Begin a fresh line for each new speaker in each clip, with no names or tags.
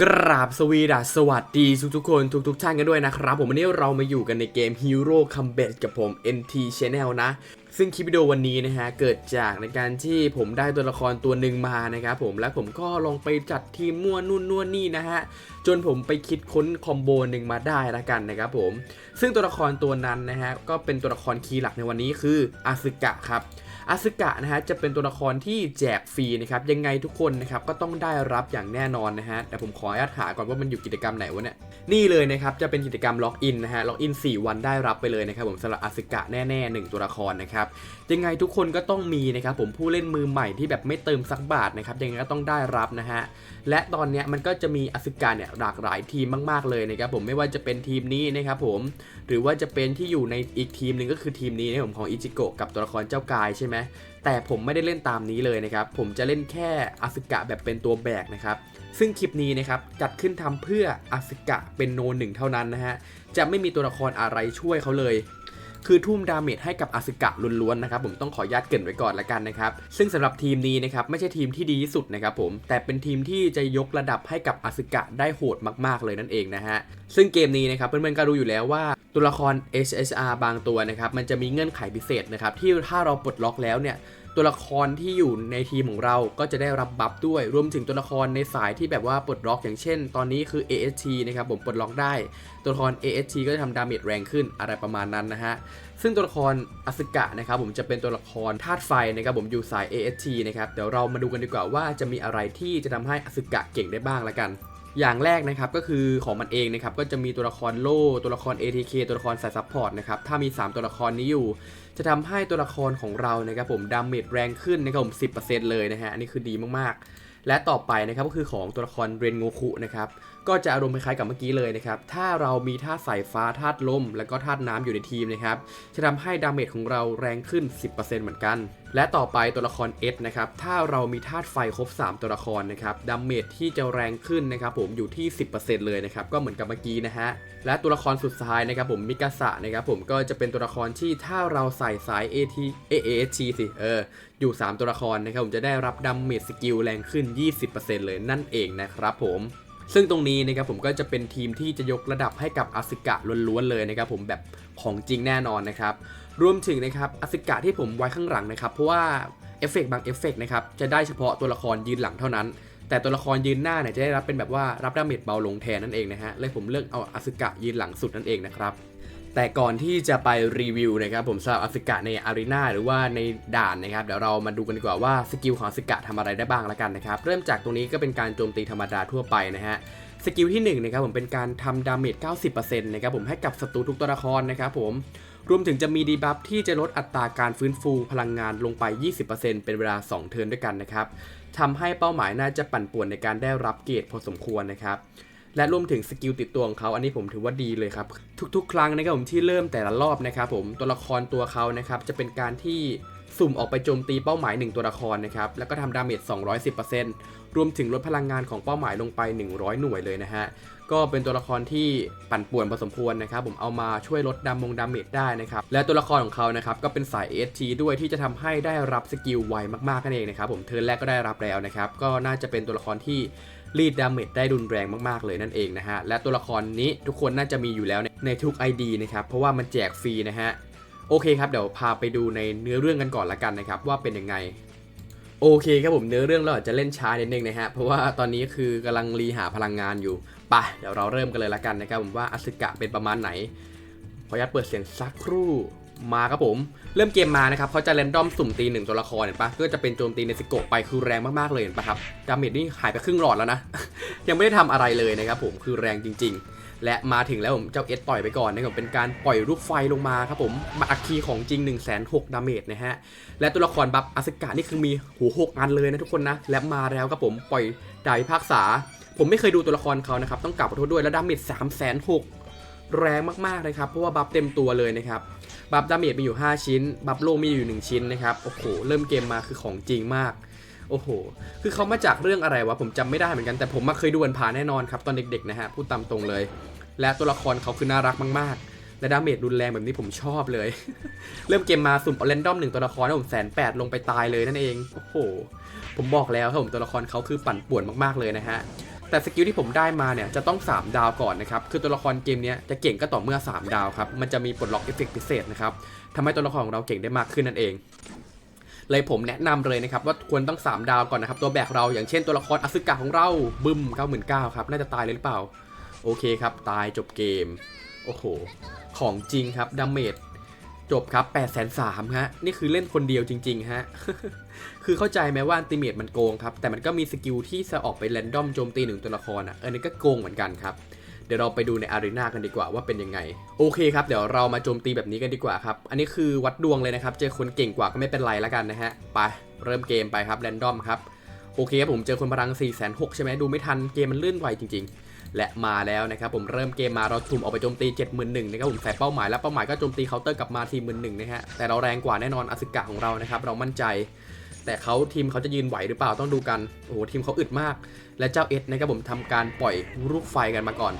กราบสวีดัสสวัสดีทุกทุกๆคนทุกทุกๆท่านกันด้วยนะครับ ผมวันนี้เรามาอยู่กันในเกม Hero Combat กับผม NT Channel นะ ซึ่งคลิปวิดีโอวันนี้นะฮะ เกิดจากในการที่ผมได้ตัวละครตัวหนึ่งมานะครับผมและผมก็ลองไปจัดทีมมั่วนู่นนู่นนี่นะฮะ จนผมไปคิดค้นคอมโบหนึ่งมาได้ละกันนะครับผม ซึ่งตัวละครตัวนั้นนะฮะ ก็เป็นตัวละครคีย์หลักในวันนี้คืออาซึกะครับ อาซึกะนะฮะจะเป็นตัวละครที่แจกฟรีนะครับยังไงทุกคนนะครับก็ต้องได้รับอย่างแน่นอนนะฮะแต่ผมขออนุญาตหาก่อนว่ามันอยู่กิจกรรมไหนวะเนี่ยนี่เลยนะครับจะเป็นกิจกรรมล็อกอินนะฮะล็อกอิน 4 วันได้รับไปเลยนะครับผมสำหรับอาซึกะแน่ๆ 1 ตัวละครนะครับยังไงทุกคนก็ต้องมีนะครับผมผู้เล่นมือใหม่ที่แบบไม่เติมสักบาทนะครับยังไงก็ต้องได้รับนะฮะและตอนเนี้ยมันก็จะมีอาซึกะเนี่ยหลากหลายทีมมากๆเลยนะครับผมไม่ว่าจะเป็นทีมนี้นะครับผมหรือว่าจะเป็นที่อยู่ในอีกทีมหนึ่งก็คือทีมนี้นะผมของอิจิโกะกับตัวละครเจ้ากายใช่ไหมแต่ผมไม่ได้เล่นตามนี้เลยนะครับ ผมจะเล่นแค่อาสึกะแบบเป็นตัวแบกนะครับ ซึ่งคลิปนี้นะครับจัดขึ้นทำเพื่ออาสึกะเป็นโนหนึ่งเท่านั้นนะฮะ จะไม่มีตัวละครอะไรช่วยเขาเลย คือทุ่มดาเมจให้กับอาสึกะล้วนๆนะครับผมต้องขอญาตเกินไว้ก่อนละกันนะครับซึ่งสำหรับทีมนี้นะครับไม่ใช่ทีมที่ดีที่สุดนะครับผมแต่เป็นทีมที่จะยกระดับให้กับอาสึกะได้โหดมากๆเลยนั่นเองนะฮะซึ่งเกมนี้นะครับเพื่อนๆก็รู้อยู่แล้วว่าตัวละคร HSR บางตัวนะครับมันจะมีเงื่อนไขพิเศษนะครับที่ถ้าเราปลดล็อกแล้วเนี่ย ตัวละครที่อยู่ในทีมของเราก็จะได้รับบัฟด้วย รวมถึงตัวละครในสายที่แบบว่าปลดล็อกอย่างเช่น ตอนนี้คือ AST นะครับผมปลดล็อกได้ ตัวละคร AST ก็จะทำดาเมจแรงขึ้นอะไรประมาณนั้นนะฮะ ซึ่งตัวละครอสึกะนะครับผมจะเป็นตัวละครธาตุไฟนะครับผมอยู่สาย AST นะครับ เดี๋ยวเรามาดูกันดีกว่าว่าจะมีอะไรที่จะทำให้อสึกะเก่งได้บ้างละกัน อย่างแรกนะครับก็คือของมันเองนะครับก็จะมีตัวละครโล่ตัวละคร ATK ตัวละครสายซัพพอร์ตนะครับถ้ามี 3 ตัวละครนี้อยู่ จะทำให้ตัวละครของเรานะครับผมดาเมจแรงขึ้นนะครับผม10%เลยนะฮะอันนี้คือดีมากๆ และต่อไปนะครับก็คือของตัวละครเรนโงคุนะครับก็จะอารมณ์คล้ายๆกับเมื่อกี้เลยนะครับ ถ้าเรามีธาตุสายฟ้าธาตุลม แล้วก็ธาตุน้ำอยู่ในทีมนะครับ จะทำให้ดาเมจของเราแรงขึ้น 10%เหมือนกัน และต่อไปตัวละคร S นะครับ ถ้าเรามีธาตุไฟครบ 3 ตัวละครนะครับ ดาเมจที่จะแรงขึ้นนะครับผมอยู่ที่ 10%เลยนะครับ ก็เหมือนกับเมื่อกี้นะฮะ และตัวละครสุดท้ายนะครับผมมิกาสะนะครับผมก็จะเป็นตัวละครที่ถ้าเราใส่สาย AT เอ AST สิเอออยู่ 3 ตัวละครนะครับผมจะได้รับดาเมจสกิลแรงขึ้น 20%เลยนั่นเองนะครับผม ซึ่งตรงนี้นะครับผมก็จะเป็นทีมที่จะยกระดับให้กับอาสึกะล้วนๆเลยนะครับผมแบบของจริงแน่นอนนะครับรวมถึงนะครับอาสึกะที่ผมไว้ข้างหลังนะครับเพราะว่าเอฟเฟกต์บางเอฟเฟกต์นะครับจะได้เฉพาะตัวละครยืนหลังเท่านั้น แต่ตัวละครยืนหน้าเนี่ยจะได้รับเป็นแบบว่ารับดาเมจเบาลงแทนนั่นเองนะฮะเลยผมเลือกเอาอาสึกะยืนหลังสุดนั่นเองนะครับ แต่ก่อนที่จะไปรีวิวนะครับผมสำหรับอสึกะในอารีนาหรือว่าในด่านนะครับเดี๋ยวเรามาดูกันดีกว่าว่าสกิลของอสึกะทำอะไรได้บ้างละกันนะครับเริ่มจากตรงนี้ก็เป็นการโจมตีธรรมดาทั่วไปนะฮะสกิลที่1นะครับผมเป็นการทำดาเมจ 90%นะครับผมให้กับศัตรูทุกตัวละครนะครับผมรวมถึงจะมีดีบัฟที่จะลดอัตราการฟื้นฟูพลังงานลงไป 20%เป็นเวลา 2 เทิร์นด้วยกันนะครับทำให้เป้าหมายน่าจะปั่นป่วนในการได้รับเกรดพอสมควรนะครับ และรวมถึงสกิลติดตัวของเขาอันนี้ผมถือว่าดีเลยครับ ทุกๆ ครั้งนะครับผมที่เริ่มแต่ละรอบนะครับผมตัวละครตัวเขานะครับจะเป็นการที่สุ่มออกไปโจมตีเป้าหมาย 1 ตัวละครนะครับ แล้วก็ทำดาเมจ 210%รวมถึงลดพลังงานของเป้าหมายลงไป 100 หน่วยเลยนะฮะ ก็เป็นตัวละครที่ปั่นป่วนพอสมควรนะครับ ผมเอามาช่วยลดดามงดาเมจได้นะครับ และตัวละครของเขานะครับก็เป็นสาย ST ด้วยที่จะทำให้ได้รับสกิลไวมากๆนั่นเองนะครับผมเทิร์นแรกก็ได้รับแล้วนะครับ ก็น่าจะเป็นตัวละครที่ รีดดาเมจได้รุนแรงมากๆเลยนั่นเองนะฮะ และตัวละครนี้ทุกคนน่าจะมีอยู่แล้วในในทุก ID นะครับ เพราะว่ามันแจกฟรีนะฮะ โอเคครับ เดี๋ยวพาไปดูในเนื้อเรื่องกันก่อนละกันนะครับ ว่าเป็นยังไง โอเคครับผมเนื้อเรื่องเราอาจจะเล่นช้านิดนึงนะฮะ เพราะว่าตอนนี้คือกำลังรีหาพลังงานอยู่ไปะเดี๋ยวเราเริ่มกันเลยละกันนะครับผมว่าอสึกะเป็นประมาณไหน ขออนุญาตเปิดเสียงสักครู่ มาครับผม เริ่มเกมมานะครับเขาจะแรนดอมสุ่มตีหนึ่งตัวละครเห็นปะก็จะเป็นโจมตีในสโกไปคือแรงมากๆเลยเห็นปะครับดาเมจนี่หายไปครึ่งหลอดแล้วนะ ยังไม่ได้ทำอะไรเลยนะครับผมคือแรงจริง ๆ และมาถึงแล้วผมเจ้าเอสปล่อยไปก่อนนะครับเป็นการปล่อยลูกไฟลงมาครับผมบัตรอัคคีของจริง1นึ่งแสนหกดาเมจนะฮะและตัวละครบัฟอาสกะนี่คือมีหูหกอันเลยนะทุกคนนะและมาแล้วครับผมปล่อยดาวิภาคษา ผมไม่เคยดูตัวละครเขานะครับต้องกลับขอโทษด้วยแล้วดาเมจสามแสนหก แรงมากๆเลยครับ เพราะว่าบัฟเต็มตัวเลยนะครับ บัฟดาเมจมีอยู่ 5 ชิ้น บัฟโลมีอยู่ 1 ชิ้นนะครับ โอ้โห เริ่มเกมมาคือของจริงมาก โอ้โห คือเขามาจากเรื่องอะไรวะ ผมจำไม่ได้เหมือนกัน แต่ผมมาเคยดูอันผ่านแน่นอนครับ ตอนเด็กๆนะฮะ พูดตามตรงเลย และตัวละครเขาคือน่ารักมากๆ และดาเมจรุนแรงแบบนี้ผมชอบเลย เริ่มเกมมาสุ่มเอาเรนดอมหนึ่งตัวละครแล้วผมแสนแปดลงไปตายเลยนั่นเอง โอ้โห ผมบอกแล้วครับผมตัวละครเขาคือปั่นป่วนมากๆเลยนะฮะ แต่สกิลที่ผมได้มาเนี่ยจะต้อง 3 ดาวก่อนนะครับคือตัวละครเกมเนี้ยจะเก่งก็ต่อเมื่อ 3 ดาวครับมันจะมีปลดล็อกเอฟเฟกต์พิเศษนะครับทำให้ตัวละครของเราเก่งได้มากขึ้นนั่นเองเลยผมแนะนำเลยนะครับว่าควรต้อง 3 ดาวก่อนนะครับตัวแบกเราอย่างเช่นตัวละครอสึกะของเราบึ้ม99,000ครับน่าจะตายเลยหรือเปล่า โอเคครับ ตายจบเกม โอ้โห ของจริงครับดาเมจ จบครับ8 3 0 0 0ฮะ นี่คือเล่นคนเดียวจริง ๆ ฮะ คือเข้าใจไหมว่าอันติเมตมันโกงครับ แต่มันก็มีสกิลที่จะออกไปแรนดอมโจมตีหนึ่งตัวละครอะเออนี่ก็โกงเหมือนกันครับ เดี๋ยวเราไปดูในอารีนากันดีกว่าว่าเป็นยังไง โอเคครับ เดี๋ยวเรามาโจมตีแบบนี้กันดีกว่าครับ อันนี้คือวัดดวงเลยนะครับ เจอคนเก่งกว่าก็ไม่เป็นไรแล้วกันนะฮะ ไป เริ่มเกมไปครับแรนดอมครับ โอเคครับผมเจอคนพลัง4 6 0 0ใช่ไหมดูไม่ทัน เกมมันลื่นไวจริง ๆ และมาแล้วนะครับผมเริ่มเกมมาเราทุ่มออกไปโจมตี 71,000นะครับผมใส่เป้าหมายแล้วเป้าหมายก็โจมตีเคาน์เตอร์กลับมาที1 0 0 0นหนึ่งนะฮะแต่เราแรงกว่าแน่นอนอสึกะของเรานะครับเรามั่นใจ แต่เขาทีมเขาจะยืนไหวหรือเปล่าต้องดูกันโอ้โหทีมเขาอึดมาก และเจ้าเอ็ดนะครับผมทำการปล่อยลูกไฟกันมาก่อน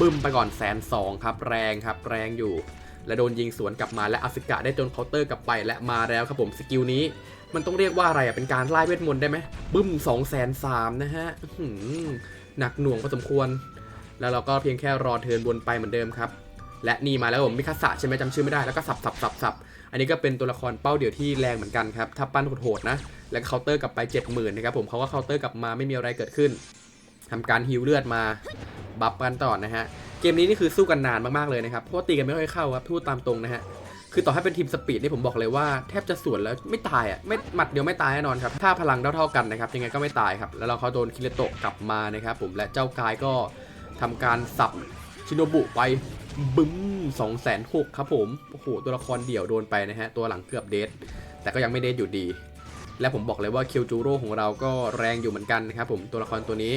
บึ้มไปก่อนแสนสองครับแรงครับแรงอยู่ และโดนยิงสวนกลับมาและอสึกะได้โดนเคาน์เตอร์กลับไปและมาแล้วครับผมสกิลนี้มันต้องเรียกว่าอะไรอะเป็นการไล่เวทมนต์ได้ไหมบึ้ม2องแสนสามนะฮะหนักหน่วงพอสมควร แล้วเราก็เพียงแค่รอเทินบนไปเหมือนเดิมครับ และนี่มาแล้วผมมิคาสะใช่ไหมจำชื่อไม่ได้แล้วก็สับสับสับสับอันนี้ก็เป็นตัวละครเป้าเดี่ยวที่แรงเหมือนกันครับถ้าปั้นโหดๆนะแล้วเคาน์เตอร์กลับไป 70,000นะครับผมเขาก็เคาน์เตอร์กลับมาไม่มีอะไรเกิดขึ้นทำการฮิวเลือดมาบัฟกันต่อนะฮะเกมนี้นี่คือสู้กันนานมากๆเลยนะครับเพราะว่าตีกันไม่ค่อยเข้าครับพูดตามตรงนะฮะคือต่อให้เป็นทีมสปีดนี่ผมบอกเลยว่าแทบจะสวนแล้วไม่ตายอะไม่หมัดเดียวไม่ตายแน่นอนครับถ้าพลังเท่าๆกันนะครับยังไงก็ไม่ตายครับแล้วเราเขาโดนคิเลโตะกลับมานะครับผมและเจ้ากายก็ ทำการสับชิโนบุไปบึ้ม2องแสนหกครับผม โอ้โห ตัวละครเดี่ยวโดนไปนะฮะ ตัวหลังเกือบเดทแต่ก็ยังไม่เดทอยู่ดี และผมบอกเลยว่าคิวจูโร่ของเราก็แรงอยู่เหมือนกันนะครับผมตัวละครตัวนี้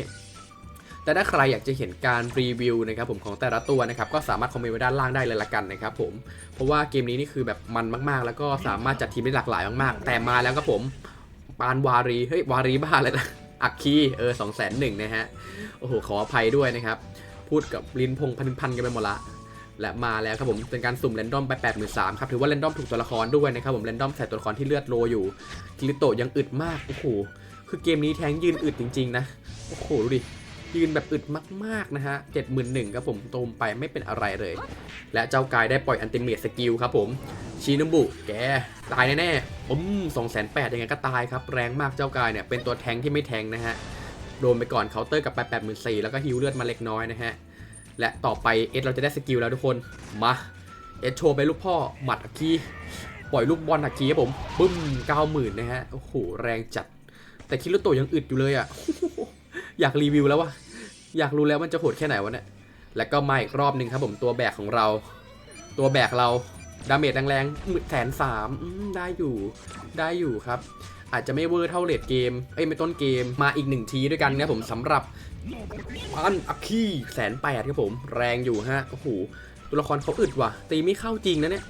แต่ถ้าใครอยากจะเห็นการรีวิวนะครับผมของแต่ละตัวนะครับ ก็สามารถคอมเมนต์ไว้ด้านล่างได้เลยละกันนะครับผม เพราะว่าเกมนี้นี่คือแบบมันมากๆ แล้วก็สามารถจัดทีมได้หลากหลายมากๆ แต่มาแล้วครับผมปานวารี เฮ้ย วารีบ้าเลยนะ อักคีเออสองแสนหนึ่งนะฮะ โอ้โห ขออภัยด้วยนะครับ พูดกับลิ้นพงพันพันกันไปหมดละ และมาแล้วครับผม เป็นการสุ่มเรนดอมไป83,000ครับ ถือว่าเรนดอมถูกตัวละครด้วยนะครับผมเรนดอมใส่ตัวละครที่เลือดโลอยู่กิริโตยังอึดมาก โอ้โห คือเกมนี้แทงยืนอึดจริงๆนะ โอ้โห ดูดิ ยืนแบบอึดมากๆนะฮะ71,000ครับผมโตมไปไม่เป็นอะไรเลย และเจ้ากายได้ปล่อยอันติเมตสกิลครับผมชินบุแกตายแน่ๆปุ้ม2,800ยังไงก็ตายครับ แรงมากเจ้ากายเนี่ยเป็นตัวแทงที่ไม่แทงนะฮะโดนไปก่อนเคาน์เตอร์กับไป84,000แล้วก็ฮิวเลือดมาเล็กน้อยนะฮะ และต่อไปเอสเราจะได้สกิลแล้วทุกคน มาเอสโชว์ไปลูกพ่อ หมัดอักคีปล่อยลูกบอลอักคีครับผมปึ้มเก้าหมื่นนะฮะ โอ้โห แรงจัด แต่คิรุโตะยังอึดอยู่เลยอะ อยากรีวิวแล้ววะอยากรู้แล้วมันจะโหดแค่ไหนวะเนี่ยแล้วก็มาอีกรอบหนึ่งครับผมตัวแบกของเรา ตัวแบกเราดาเมจแรงๆแสนสามได้อยู่ได้อยู่ครับ อาจจะไม่เวอร์เท่าเลดเกมเอ้ยไม่ต้นเกมมาอีกหนึ่งทีด้วยกันนะผมสำหรับปันอักคีแสนแปดครับผม แรงอยู่ฮะโอ้โหตัวละครเขาอึดว่ะตีไม่เข้าจริงนะเนี่ย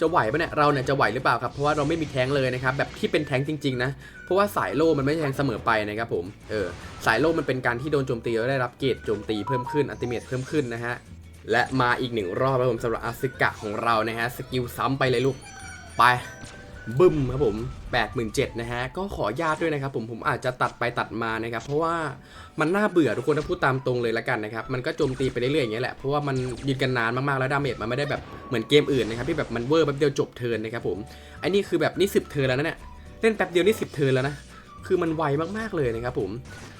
จะไหวปะเนี่ยเราเนี่ยจะไหวหรือเปล่าครับเพราะว่าเราไม่มีแท้งเลยนะครับแบบที่เป็นแท้งจริงๆนะเพราะว่าสายโล่มันไม่แทงเสมอไปนะครับผมเออสายโล่มันเป็นการที่โดนโจมตีแล้วได้รับเกรดโจมตีเพิ่มขึ้นอัติเมตเพิ่มขึ้นนะฮะและมาอีกหนึ่งรอบครับผมสำหรับอาซึกะของเรานะฮะสกิลซ้ำไปเลยลูกไป บึ้มครับผม87,000นะฮะ ก็ขอญาตด้วยนะครับผม ผมอาจจะตัดไปตัดมานะครับ เพราะว่ามันน่าเบื่อทุกคนถ้าพูดตามตรงเลยละกันนะครับ มันก็โจมตีไปเรื่อยๆอย่างเงี้ยแหละ เพราะว่ามันยืนกันนานมากๆแล้วดาเมจมันไม่ได้แบบเหมือนเกมอื่นนะครับที่แบบมันเวอร์แป๊บเดียวจบเทิร์นนะครับผมอ้นี่คือแบบนี่สิบเทิร์นแล้วนะเนี่ยเล่นแป๊บเดียวนี่สิบเทิร์นแล้วนะ คือมันไวมากๆเลยนะครับผม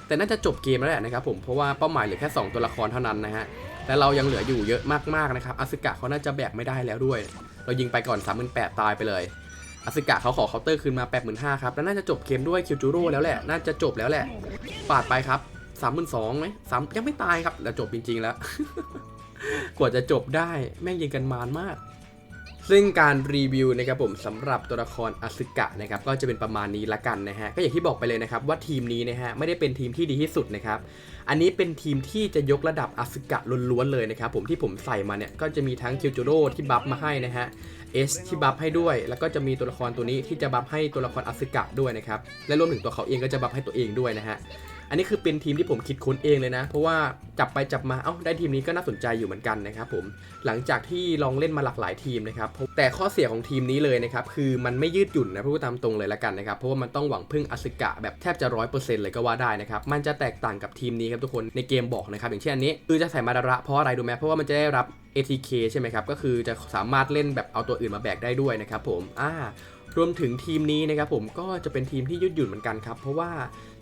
แต่น่าจะจบเกมแล้วแหละนะครับผม เพราะว่าเป้าหมายเหลือแค่ 2 ตัวละครเท่านั้นนะฮะ และเรายังเหลืออยู่เยอะมากๆนะครับอาซึกะเขาน่าจะแบกไม่ได้แล้วด้วย เรายิงไปก่อน38ตายไปเลย อาซึกะเขาขอเคาน์เตอร์คืนมา 85,000ครับ แล้วน่าจะจบเกมด้วยคิวจูโร่แล้วแหละ น่าจะจบแล้วแหละ ปาดไปครับ32,000ไหมสามยังไม่ตายครับแล้วจบจริง ๆ แล้ว กว่าจะจบได้แม่งยิงกันมานมาก ซึ่งการรีวิวนะครับผมสำหรับตัวละครอาซึกะนะครับก็จะเป็นประมาณนี้ละกันนะฮะ ก็อย่างที่บอกไปเลยนะครับว่าทีมนี้นะฮะไม่ได้เป็นทีมที่ดีที่สุดนะครับอันนี้เป็นทีมที่จะยกระดับอาซึกะล้วนๆเลยนะครับผมที่ผมใส่มาเนี่ยก็จะมีทั้งคิวจูโร่ที่บัฟมาให้นะฮะ เอสที่บัฟให้ด้วย แล้วก็จะมีตัวละครตัวนี้ที่จะบัฟให้ตัวละครอาซึกะด้วยนะครับ และรวมถึงตัวเขาเองก็จะบัฟให้ตัวเองด้วยนะฮะ อันนี้คือเป็นทีมที่ผมคิดค้นเองเลยนะ เพราะว่าจับไปจับมา เอ้า ได้ทีมนี้ก็น่าสนใจอยู่เหมือนกันนะครับผม หลังจากที่ลองเล่นมาหลากหลายทีมนะครับ แต่ข้อเสียของทีมนี้เลยนะครับ คือมันไม่ยืดหยุ่นนะพูดตามตรงเลยละกันนะครับ เพราะว่ามันต้องหวังพึ่งอสึกะแบบแทบจะร้อยเปอร์เซ็นต์เลยก็ว่าได้นะครับ มันจะแตกต่างกับทีมนี้ครับทุกคน ในเกมบอกนะครับ อย่างเช่นอันนี้ คือจะใส่มาดาระเพราะอะไรดูไหมเพราะว่ามันจะได้รับ ATK ใช่ไหมครับ ก็คือจะสามารถเล่นแบบเอาตัวอื่นมาแบกได้ด้วยนะครับผมอ่ารวมถึงทีมนี้นะครับผมก็จะเป็นทีมที่ยืดหยุ่นเหมือนกันครับ เพราะว่า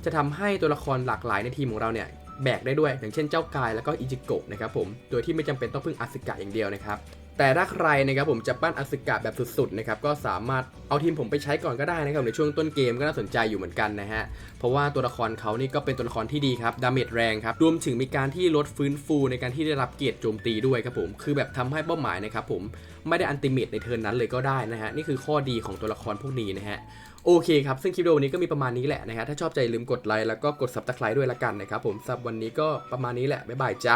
จะทำให้ตัวละครหลากหลายในทีมของเราเนี่ยแบกได้ด้วย อย่างเช่นเจ้ากายแล้วก็อิจิโกะนะครับผม โดยที่ไม่จำเป็นต้องพึ่งอาสึกะอย่างเดียวนะครับ แต่ถ้าใครนะครับผมจะปั้นอสึกะแบบสุดๆนะครับก็สามารถเอาทีมผมไปใช้ก่อนก็ได้นะครับในช่วงต้นเกมก็น่าสนใจอยู่เหมือนกันนะฮะเพราะว่าตัวละครเขานี่ก็เป็นตัวละครที่ดีครับดาเมจแรงครับรวมถึงมีการที่ลดฟื้นฟูในการที่ได้รับเกียรติโจมตีด้วยครับผมคือแบบทำให้เป้าหมายนะครับผมไม่ได้อันติเมตในเทิร์นนั้นเลยก็ได้นะฮะนี่คือข้อดีของตัวละครพวกนี้นะฮะโอเคครับซึ่งคลิปวิดีโอวันนี้ก็มีประมาณนี้แหละนะฮะถ้าชอบใจลืมกดไลค์แล้วก็กด subscribe ด้วยละกันนะครับผมสำหรับวันนี้ก็ประมาณนี้แหละบ๊ายบายจ้า